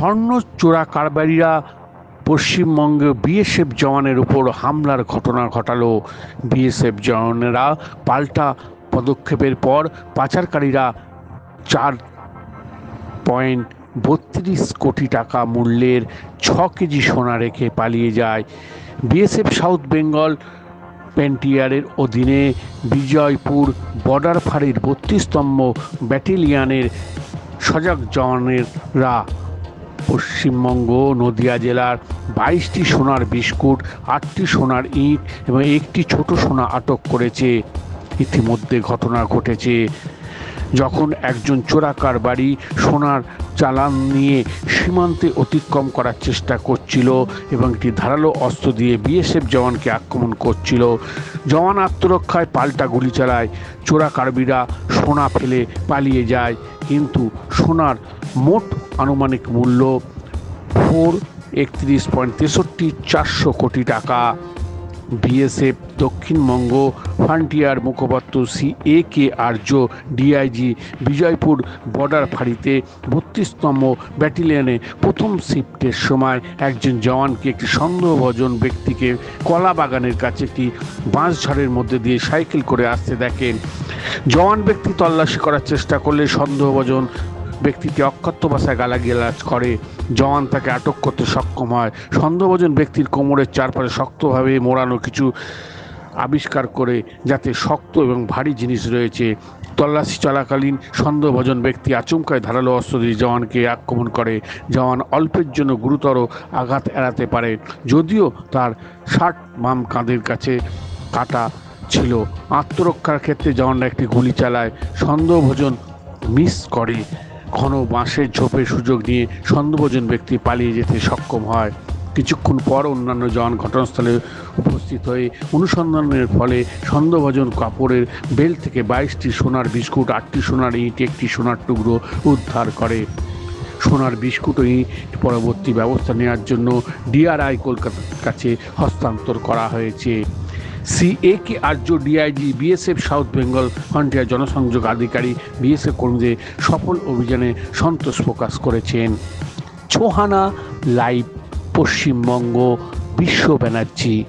স্বর্ণ চোরা কারবারিরা পশ্চিমবঙ্গে বিএসএফ জওয়ানের উপর হামলার ঘটনা ঘটালো। বিএসএফ জওয়ানেরা পাল্টা পদক্ষেপের পর পাচারকারীরা চার পয়েন্ট বত্রিশ কোটি টাকা মূল্যের ছ কেজি সোনা রেখে পালিয়ে যায়। বিএসএফ সাউথ বেঙ্গল পেন্টিয়ারের অধীনে বিজয়পুর বর্ডার ফাঁড়ির বত্রিশতম ব্যাটেলিয়ানের সজাগ জওয়ানেরা পশ্চিমবঙ্গ, নদিয়া জেলার বাইশটি সোনার বিস্কুট, আটটি সোনার ইট এবং একটি ছোট সোনা আটক করেছে। ইতিমধ্যে ঘটনা ঘটেছে। যখন একজন চোরাকার বাড়ি সোনার চালান নিয়ে সীমান্তে অতিক্রম করার চেষ্টা করছিল এবং একটি ধারালো অস্ত্র দিয়ে বিএসএফ জওয়ানকে আক্রমণ করছিল, জওয়ান আত্মরক্ষায় পাল্টা গুলি চালায় চোরাকারবিরা সোনা ফেলে পালিয়ে যায়, কিন্তু সোনার মোট আনুমানিক মূল্য ফোর একত্রিশ পয়েন্ট তেষট্টি চারশো কোটি টাকা। বিএসএফ দক্ষিণবঙ্গ ফ্রন্টিয়ার মুখপাত্র C A K Arya, DIG Bijaypur border ফাঁড়িতে বত্রিশতম ব্যাটালিয়নে প্রথম শিফটের সময় একজন জওয়ানকে একটি সন্দেহভজন ব্যক্তিকে কলা বাগানের কাছে একটি বাঁশঝাড়ের মধ্যে দিয়ে সাইকেল করে আসতে দেখেন। জওয়ান ব্যক্তি তল্লাশি করার চেষ্টা করলে সন্দেহভজন ব্যক্তিকে অক্ষত ভাষায় গালাগালাজ করে। জওয়ান তাকে আটক করতে সক্ষম হয়। সন্দেহভজন ব্যক্তির কোমরের চারপাশে শক্তভাবে মোড়ানো কিছু আবিষ্কার করে, যাতে শক্ত এবং ভারী জিনিস রয়েছে। তল্লাশি চলাকালীন সন্দেহভজন ব্যক্তি আচমকায় ধারালো অস্ত্র দিয়ে জওয়ানকে আক্রমণ করে। জওয়ান অল্পের জন্য গুরুতর আঘাত এড়াতে পারে, যদিও তার ষাট মাম কাঁধের কাছে কাটা ছিল। আত্মরক্ষার ক্ষেত্রে জওয়ানরা একটি গুলি চালায়। সন্দেহভোজন মিস করে। ঘন বাঁশের ঝোপের সুযোগ নিয়ে সন্দেহভোজন ব্যক্তি পালিয়ে যেতে সক্ষম হয়। কিছুক্ষণ পর অন্যান্য জন ঘটনাস্থলে উপস্থিত হয়ে অনুসন্ধানের ফলে সন্দেহভজন কাপড়ের বেল থেকে বাইশটি সোনার বিস্কুট, আটটি সোনার ইট, একটি সোনার টুকরো উদ্ধার করে। সোনার বিস্কুট ও ইট পরবর্তী ব্যবস্থা নেওয়ার জন্য ডিআরআই কলকাতার কাছে হস্তান্তর করা হয়েছে। C A K Arya DIG BSF south Bengal frontier জনসংযোগ আধিকারিক বিএসএফ কর্মীদের সফল অভিযানে সন্তোষ প্রকাশ করেছেন। ছোহানা লাইভ, পশ্চিমবঙ্গ, বিশ্ব ব্যানার্জি।